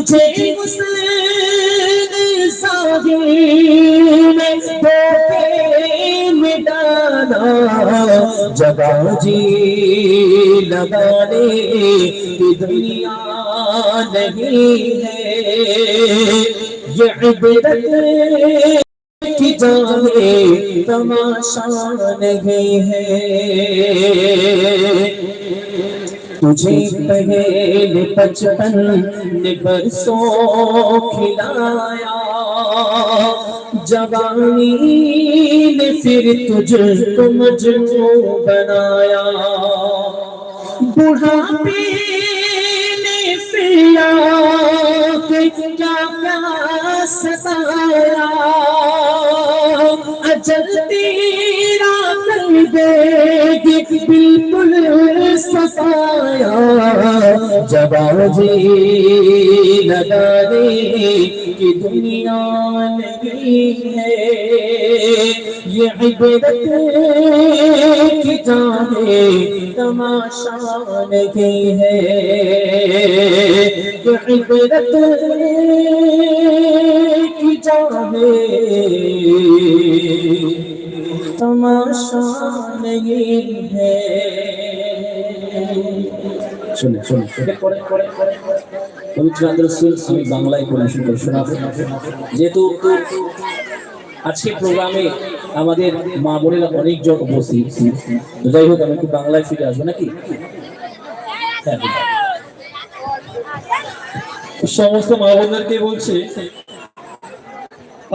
तुझे जगह जी लगाने की दुनिया नहीं है। ये इबरत की जाने तमाशा नहीं है। तुझे पहले बचपन ने बरसों खिलाया। जवानी ने फिर तुझको मजनू बनाया। बुढ़ापे ने फिर क्या क्या सताया। अजल तेरा कर देगी बिल्कुल सफाया जबा जी लगाने की दुनिया नहीं है ये इबरत की जाने तमाशा नहीं है ये इबरत की जाने तमाशा नहीं है শুনে শুনে পবিত্র আমি বাংলায় পরিবেশন করে যেহেতু আজকে প্রোগ্রামে আমাদের মা বোনেরা উপস্থিত। যাই হোক, আমি একটু বাংলায় ফিরে আসব, নাকি? হ্যাঁ সমস্ত মা বোনদেরকে বলছি,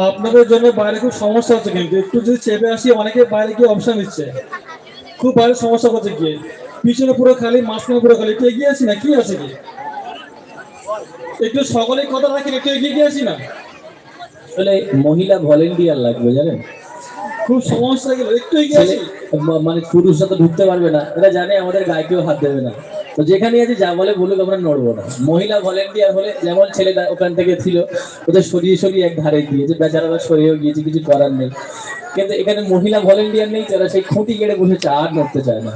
আপনাদের জন্য বাইরে খুব সমস্যা হচ্ছে কিন্তু, একটু যদি চেপে আসি, অনেকে বাইরে গিয়ে অপশন দিচ্ছে খুব বাইরে সমস্যা করছে গিয়ে। পিছনে পুরো খালি মাঝখানে পুরো খালি। একটু এগিয়ে আসি না? কি আছে কি? একটু সকলে কথা রাখেন একটু এগিয়ে গিয়ে আসি না? আসলে মহিলা ভলেন্টিয়ার লাগবে জানেন? খুব সমস্যা গেল একটু এগিয়ে আসি। মানে পুরুষরা তো ঢুকতে পারবে না। এরা জানে আমাদের গায়ে কেউ হাত দেবে না। তো যেখানে আছে যা বলে বলুক আমরা নড়বো না। মহিলা ভলেন্টিয়ার হলে যেমন ছেলেটা ওখান থেকে ছিল ওদের সরিয়ে সরিয়ে এক ধারে দিয়েছে বেচারারা সরিয়েও গিয়েছে কিছু করার নেই। কিন্তু এখানে মহিলা ভলেন্টিয়ার নেই যারা সেই খুঁটি কেড়ে আর নড়তে চায় না।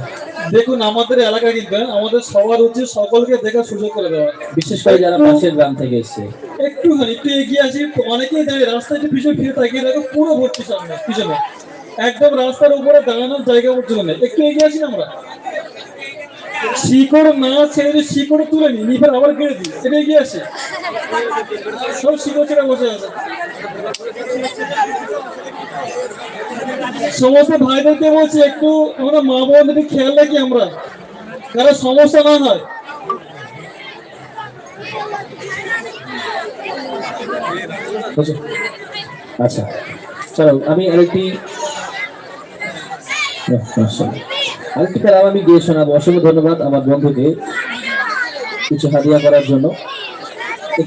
দেখুন আমাদের এলাকা কিন্তু আমাদের সবার উচিত সকলকে দেখার সুযোগ করে দেওয়া। বিশেষ করে যারা পাশের গ্রাম থেকে এসছে। একটুখানি একটু এগিয়ে আসি অনেকেই দাঁড়িয়ে রাস্তায় একটু পিছনে ফিরে তাকিয়ে দেখো পুরো ভর্তি সামনে পিছনে। একদম রাস্তার উপরে দাঁড়ানোর জায়গা পর্যন্ত নেই। একটু এগিয়ে আসি আমরা। শিকড় না ছেড়ে শিকড় তুলে নি নিফার আবার কেড়ে দিই। এটা এগিয়ে আসে। সব শিকড় ছেড়ে বসে আছে। সমস্ত ভাইদেরকে বলছি, একটু আমরা মা বোনদের খেয়াল রাখি আমরা। কারও সমস্যা না হয়। আচ্ছা। চলো, আমি আরেকটি আরেকটি আমি গিয়ে শোনাবো। অসংখ্য ধন্যবাদ আমার বন্ধুকে। কিছু হাদিয়া করার জন্য।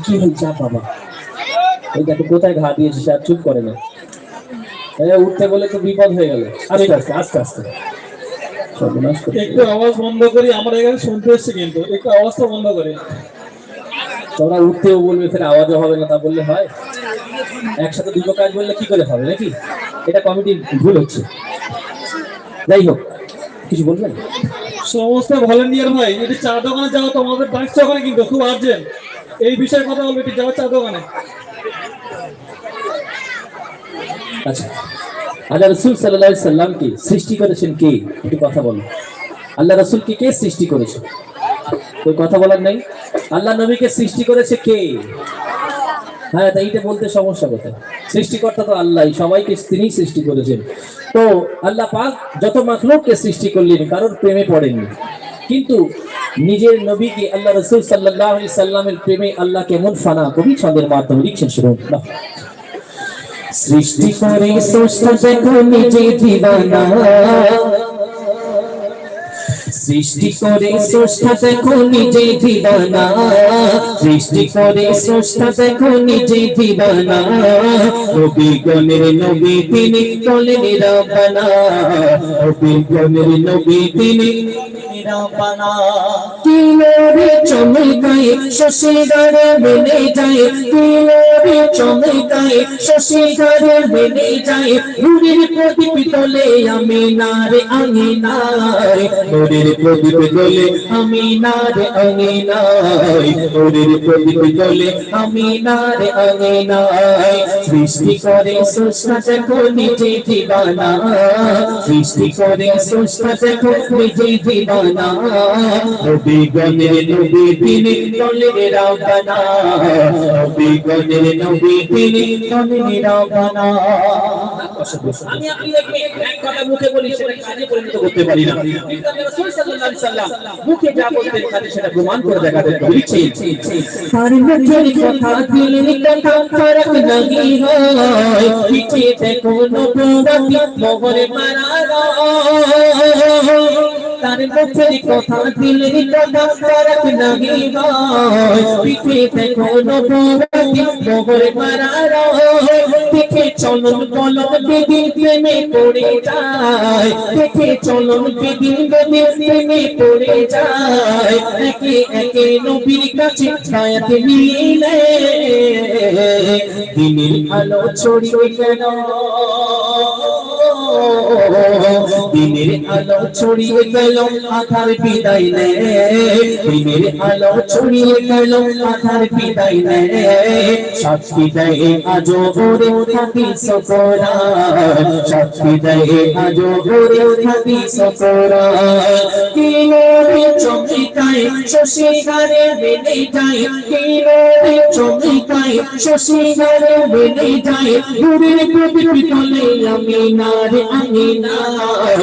কি চা বাবা এই দেখো কোথায় ঘা দিয়েছে সে আর চুপ করে না। উঠতে বলে তো বিপদ হয়ে গেল। আস্তে আস্তে আস্তে আস্তে। একটু আওয়াজ বন্ধ করি আমরা এখানে শুনতে এসছি কিন্তু। একটু আওয়াজটা বন্ধ করি। তোমরা উঠতেও বলবে ফের আওয়াজও হবে না তা বললে হয়। একসাথে দুটো কাজ বললে কি করে হবে নাকি? এটা কমিটির ভুল হচ্ছে। যাই হোক কিছু বলবেন? সমস্ত ভলেন্টিয়ার ভাই এটি চা দোকানে যাওয়া তো আমাদের ডাকছে ওখানে কিন্তু খুব আর্জেন্ট এই বিষয়ে কথা বলব এটি যাওয়া চা দোকানে। আচ্ছা। আল্লাহ রসুল সাল্লাহ সাল্লামকে সৃষ্টি করেছেন কে? একটু কথা বলো। আল্লাহ রসুলকে কে সৃষ্টি করেছে ওই কথা বলার নাই? আল্লাহ নবীকে সৃষ্টি করেছে কে? হ্যাঁ তাই এটা বলতে সমস্যা কোথায়? সৃষ্টিকর্তা তো আল্লাহ সবাইকে তিনি সৃষ্টি করেছেন। তো আল্লাহ পাক যত মাখলুককে সৃষ্টি করলেন, কারোর প্রেমে পড়েননি। কিন্তু নিজের নবীকে আল্লাহ রসুল সাল্লাহ সাল্লামের প্রেমে আল্লাহ কেমন ফানা কবি ছন্দের মাধ্যমে লিখছেন শুনুন। সৃষ্টি করে স্রষ্টা দেখো নিজে দিবানা। সৃষ্টি করে স্রষ্টা দেখো নিজে দিবানা। সৃষ্টি করে স্রষ্টা দেখো নিজে দিবানা। নবী গণের নবী তিনি বলেন রাবানা। নবী গণের নবী তিনি চমকায় শশীগারে মেলে যায়। কিলোরে চমকায় শশীগারে মেলে যায়। নূরের প্রদীপ তলে আমি নারে নূরের প্রদীপ জ্বলে আমি না রে আঙে নাই নূরের প্রদীপ জ্বলে আমি না রে আঙে নাই সৃষ্টি করে স্রষ্টা দেখো সৃষ্টি করে স্রষ্টা দেখো নবী গণের নবী তিনি দলের রাবানা নবী গণের নবী তিনি দলের রাবানা আমি আপনি এক কথা মুখে বলি সেটা কাজে পরিণত করতে পারি না। রাসূল সাল্লাল্লাহু আলাইহি সাল্লাম মুখে যা বলতেন কাজে সেটা প্রমাণ করে দেখাতেন বলছি তার মুখের কথা দিলের কথা ফারাক লাগি হয়। পিছে দেখো নবুয়াতি মোহরে মারা তার মুখের কথা দিলের কথা ফারাক লাগি হয়। পিছে দেখো নবুয়াতি মোহরে মারা দেখে চলন বলন বেদিন প্রেমে পড়ে যায়। দেখে চলন বেদিন বেদিন প্রেমে পড়ে যায়। একে একে নবীর কাছে ছায়াত মিলে দিনের আলো ছড়িয়ে গেল দিনের আলো ছড়িয়ে গেল, আধার বিদায় নে। আলো ছড়িয়ে গেল, আধার বিদায় নে। দেয় আজো ওরে কোরআন সাক্ষী দেয় আজো ওরে আমি নাই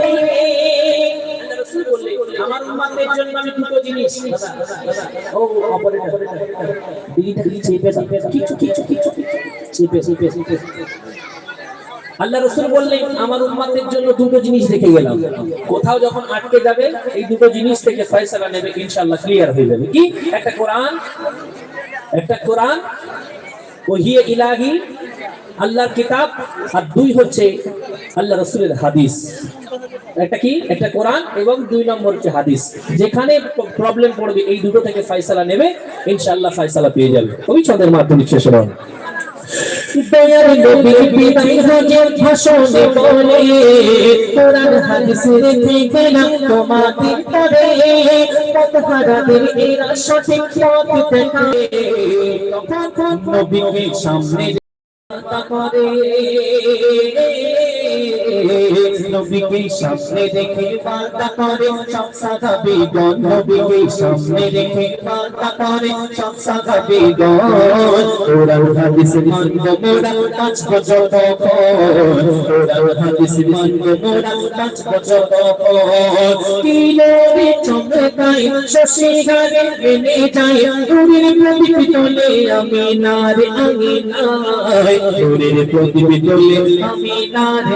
জিনিস ও অপারেটর দিদিটা কি চেপে কিছু কিছু কিছু চেপে চেপে চেপে আল্লাহ রসুল বললেন আমার উম্মাদের জন্য দুটো জিনিস রেখে গেলাম কোথাও যখন আটকে যাবে এই দুটো জিনিস থেকে ফয়সালা নেবে ইনশাআল্লাহ ক্লিয়ার হয়ে যাবে কি একটা কোরআন একটা কোরআন ওহিয়ে ইলাহি আল্লাহর কিতাব আর দুই হচ্ছে আল্লাহ রসুলের হাদিস। একটা কি? একটা কোরআন এবং দুই নম্বর হচ্ছে হাদিস। যেখানে প্রবলেম পড়বে, এই দুটো থেকে ফয়সালা নেবে, ইনশাআল্লাহ ফয়সালা পেয়ে যাবে। কবি ছন্দের মাধ্যমিক শেষ নবীকে সামনে করে নবীকে সামনে রেখে বান্দা করে, সব সাগাবে গণ। নবীকে সামনে রেখে বান্দা করে, সব সাগাবে গণ। কোরআন হাদিস মানব মোরা পাঁচ বছর কোরআন হাদিস মানব মোরা পাঁচ বছর কিলোরে চমকাই শশী গারে বেনে যায়। নূরের প্রদীপ তোলে আমি নারে আমি নাই নূরের প্রদীপ তোলে আমি নারে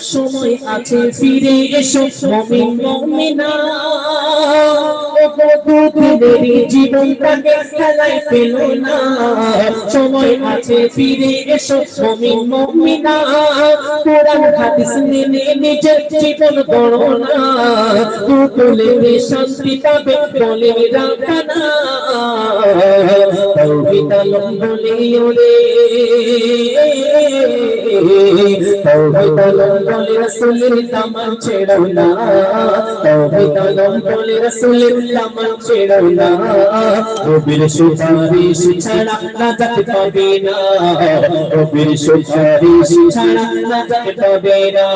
সময় আছে, ফিরে এসো, মমিন, মমিনা। জীবনটাকে খেলায় ফেলো না। সময় আছে, ফিরে এসো, মমিন, মমিনা। কোরআন, হাদিস মেনে নিজের জীবন গড়ো না। তুলে শান্তি পাবে বলে রাখানা। তৌহিদ আলম বলে, ওরে। তৌহিদ আলম বলে রাসূলের দামান ছেড়ো না তৌহিদ আলম বলে রাসূলের দামান ছেড়ো না রবির সুপারিশ ছাড়া নাজাত পাবে না রবির সুপারিশ ছাড়া নাজাত পাবে না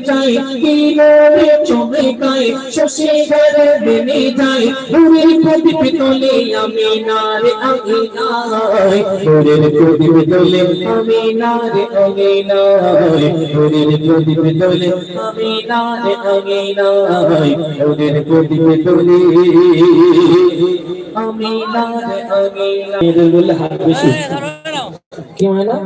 যাই কিলোরে চমকাই শশী গারে দিনে যাই আমি আমি নাই। দূরের প্রদীপ দোলে আমি না আমি না নূরের প্রদীপ দোলে আমি না আমি না নূরের প্রদীপ দোলে আমি না আমি না বললে হাত বেশি। কি হয় না